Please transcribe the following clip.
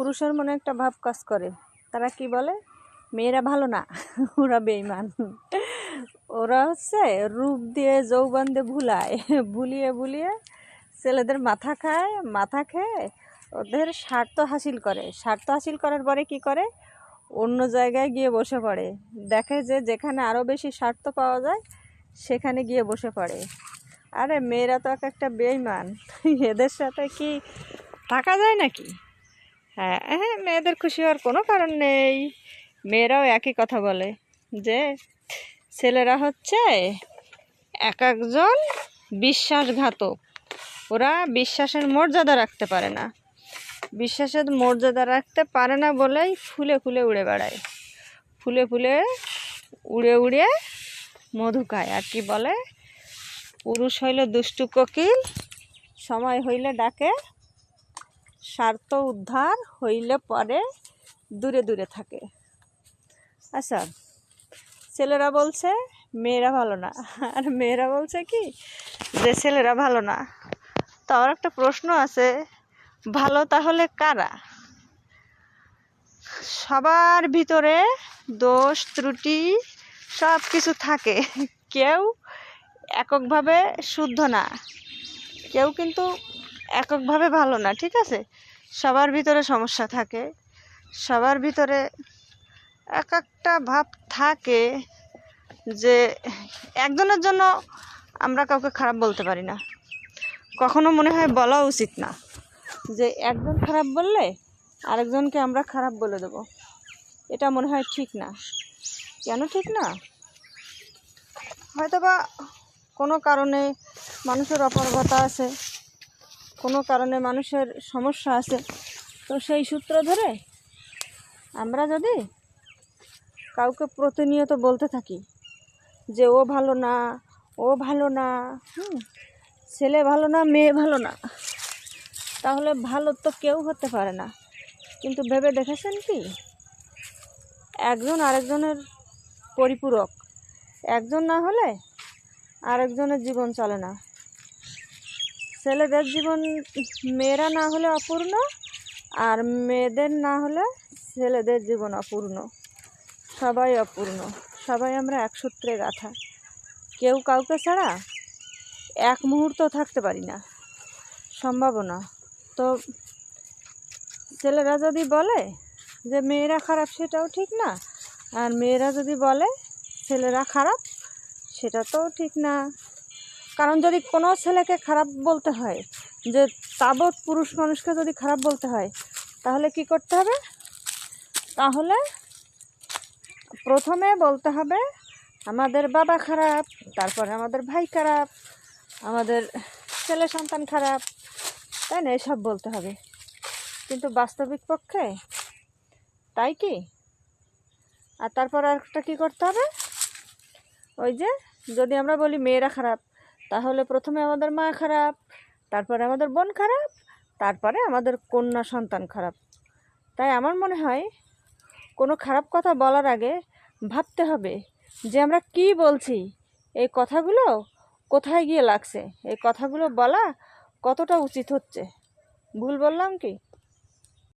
পুরুষের মনে একটা ভাব কাজ করে। তারা কি বলে? মেয়েরা ভালো না, ওরা বেইমান ওরা হচ্ছে রূপ দিয়ে যৌবন দিয়ে ভুলায়, ভুলিয়ে ভুলিয়ে ছেলেদের মাথা খায়, মাথা খেয়ে ওদের স্বার্থ হাসিল করে। স্বার্থ হাসিল করার পরে কি করে? অন্য জায়গায় গিয়ে বসে পড়ে। দেখে যে যেখানে আরও বেশি স্বার্থ পাওয়া যায়, সেখানে গিয়ে বসে পড়ে। আরে, মেয়েরা তো এক একটা বেইমান এদের সাথে কি থাকা যায় নাকি? হ্যাঁ হ্যাঁ মেয়েদের খুশি হওয়ার কোনো কারণ নেই। মেয়েরাও একই কথা বলে যে, ছেলেরা হচ্ছে এক একজন বিশ্বাসঘাতক। ওরা বিশ্বাসের মর্যাদা রাখতে পারে না। বিশ্বাসের মর্যাদা রাখতে পারে না বলেই ফুলে ফুলে উড়ে বেড়ায়। ফুলে ফুলে উড়ে উড়ে মধু খায়। আর কি বলে? পুরুষ হইলে দুষ্টু কোকিল, সময় হইলে ডাকে স্বার্থ উদ্ধার হইলে পরে দূরে দূরে থাকে। আচ্ছা ছেলেরা বলছে, মেয়েরা ভালো না। আর মেয়েরা বলছে কি, যে ছেলেরা ভালো না। তো আমার একটা প্রশ্ন আছে, ভালো তাহলে কারা? সবার ভিতরে দোষ, ত্রুটি সব কিছু থাকে। কেউ এককভাবে শুদ্ধ না, কেউ কিন্তু এককভাবে ভালো না, ঠিক আছে? সবার ভিতরে সমস্যা থাকে, সবার ভিতরে এক একটা ভাব থাকে যে একজনের জন্য আমরা কাউকে খারাপ বলতে পারি না। কখনো মনে হয় বলা উচিত না যে একজন খারাপ বললে আরেকজনকে আমরা খারাপ বলে দেব। এটা মনে হয় ঠিক না। কেন ঠিক না? হয়তো বা কোনো কারণে মানুষের অপারগতা আছে কোনো কারণে মানুষের সমস্যা আছে। তো সেই সূত্র ধরে আমরা যদি কাউকে প্রতিনিয়ত বলতে থাকি যে, ও ভালো না, ও ভালো না, হুম, ছেলে ভালো না, মেয়ে ভালো না, তাহলে ভালো তো কেউ হতে পারে না। কিন্তু ভেবে দেখেছেন কি? একজন আরেকজনের পরিপূরক। একজন না হলে আরেকজনের জীবন চলে না। ছেলেদের জীবন মেয়েরা না হলে অপূর্ণ আর মেয়েদের না হলে ছেলেদের জীবন অপূর্ণ। সবাই অপূর্ণ। সবাই আমরা এক সূত্রে গাথা। কেউ কাউকে ছাড়া এক মুহূর্ত থাকতে পারি না। সম্ভাবনা। তো ছেলেরা যদি বলে যে মেয়েরা খারাপ, সেটাও ঠিক না। আর মেয়েরা যদি বলে ছেলেরা খারাপ, সেটা তো ঠিক না। কারণ যদি কোনো ছেলেকে খারাপ বলতে হয়, যে তাবৎ পুরুষ মানুষকে যদি খারাপ বলতে হয়, তাহলে কি করতে হবে? তাহলে প্রথমে বলতে হবে, আমাদের বাবা খারাপ, তারপরে আমাদের ভাই খারাপ, আমাদের ছেলে সন্তান খারাপ, তাই না? এসব বলতে হবে। কিন্তু বাস্তবিক পক্ষে তাই কি? আর তারপর আরেকটা কী করতে হবে? ওই যে যদি আমরা বলি মেয়েরা খারাপ তাহলে প্রথমে আমাদের মা খারাপ, তারপরে আমাদের বোন খারাপ, তারপরে আমাদের কন্যা সন্তান খারাপ। তাই আমার মনে হয় কোনো খারাপ কথা বলার আগে ভাবতে হবে যে আমরা কি বলছি, এই কথাগুলো কোথায় গিয়ে লাগছে, এই কথাগুলো বলা কতটা উচিত হচ্ছে। ভুল বললাম কি?